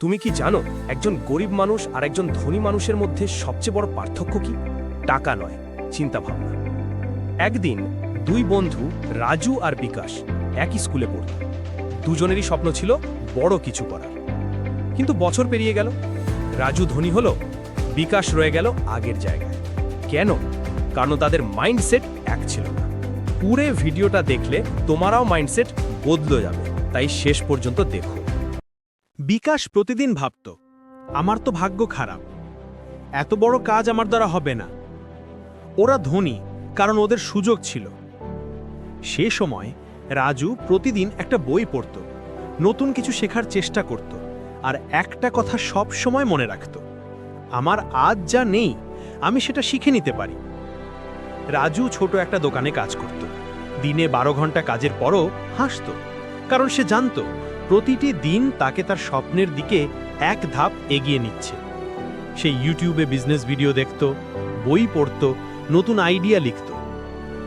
তুমি কি জানো একজন গরিব মানুষ আর একজন ধনী মানুষের মধ্যে সবচেয়ে বড় পার্থক্য কি? টাকা নয় চিন্তা ভাবনা একদিন দুই বন্ধু রাজু আর বিকাশ একই স্কুলে পড়ত। দুজনেরই স্বপ্ন ছিল বড় কিছু করার। কিন্তু বছর পেরিয়ে গেল। রাজু ধনী হলো, বিকাশ রয়ে গেল আগের জায়গায়। কেন? কারণ তাদের মাইন্ডসেট এক ছিল না। পুরে ভিডিওটা দেখলে তোমারাও মাইন্ডসেট বদলে যাবে। তাই শেষ পর্যন্ত দেখো। বিকাশ প্রতিদিন ভাবত, আমার তো ভাগ্য খারাপ। এত বড় কাজ আমার দ্বারা হবে না। ওরা ধনী, কারণ ওদের সুযোগ ছিল। সে সময় রাজু প্রতিদিন একটা বই পড়ত, নতুন কিছু শেখার চেষ্টা করত, আর একটা কথা সব সময় মনে রাখত, আমার আজ যা নেই, আমি সেটা শিখে নিতে পারি। রাজু ছোট একটা দোকানে কাজ করত। দিনে বারো ঘণ্টা কাজের পরও হাসত, কারণ সে জানত প্রতিটি দিন তাকে তার স্বপ্নের দিকে এক ধাপ এগিয়ে নিচ্ছে। সে ইউটিউবে বিজনেস ভিডিও দেখত, বই পড়ত, নতুন আইডিয়া লিখত।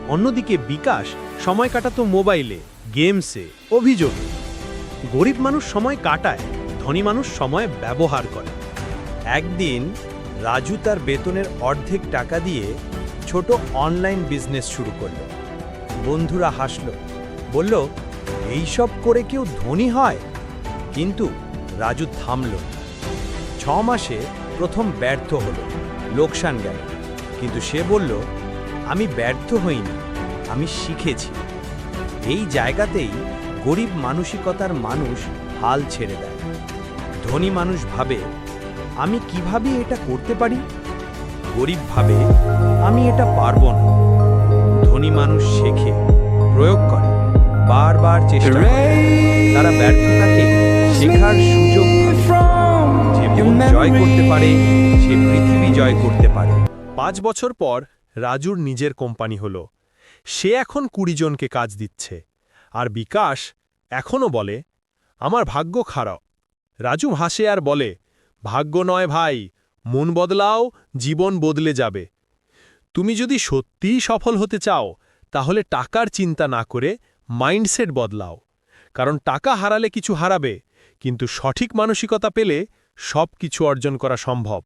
অন্যদিকে বিকাশ সময় কাটাতো মোবাইলে, গেমসে, অভিযোগে। গরিব মানুষ সময় কাটায়, ধনী মানুষ সময় ব্যবহার করে। একদিন রাজু তার বেতনের অর্ধেক টাকা দিয়ে ছোট অনলাইন বিজনেস শুরু করল। বন্ধুরা হাসল, বলল এইসব করে কেউ ধনী হয়? কিন্তু রাজু থামল। ছ মাসে প্রথম ব্যর্থ হলো। লোকসান গেল। কিন্তু সে বলল, আমি ব্যর্থ হইনি। আমি শিখেছি। এই জায়গাতেই গরিব মানসিকতার মানুষ হাল ছেড়ে দেয়। ধনী মানুষ ভাবে, আমি কীভাবে এটা করতে পারি? গরিব ভাবে, আমি এটা পারব না। ধনী মানুষ শেখে, প্রয়োগ করে। বারবার চেষ্টা করে। তারা ব্যর্থতাকে শেখার সুযোগ যে মন জয় করতে পারে, সে পৃথিবী জয় করতে পারে। পাঁচ বছর পর রাজুর নিজের কোম্পানি হল। সে এখন কুড়ি জনকে কাজ দিচ্ছে। আর বিকাশ এখনও বলে, আমার ভাগ্য খারাপ। রাজু হাসে আর বলে, ভাগ্য নয় ভাই, মন বদলাও, জীবন বদলে যাবে। তুমি যদি সত্যিই সফল হতে চাও, তাহলে টাকার চিন্তা না করে মাইন্ডসেট বদলাও। কারণ টাকা হারালে কিছু হারাবে, কিন্তু সঠিক মানসিকতা পেলে সব কিছু অর্জন করা সম্ভব।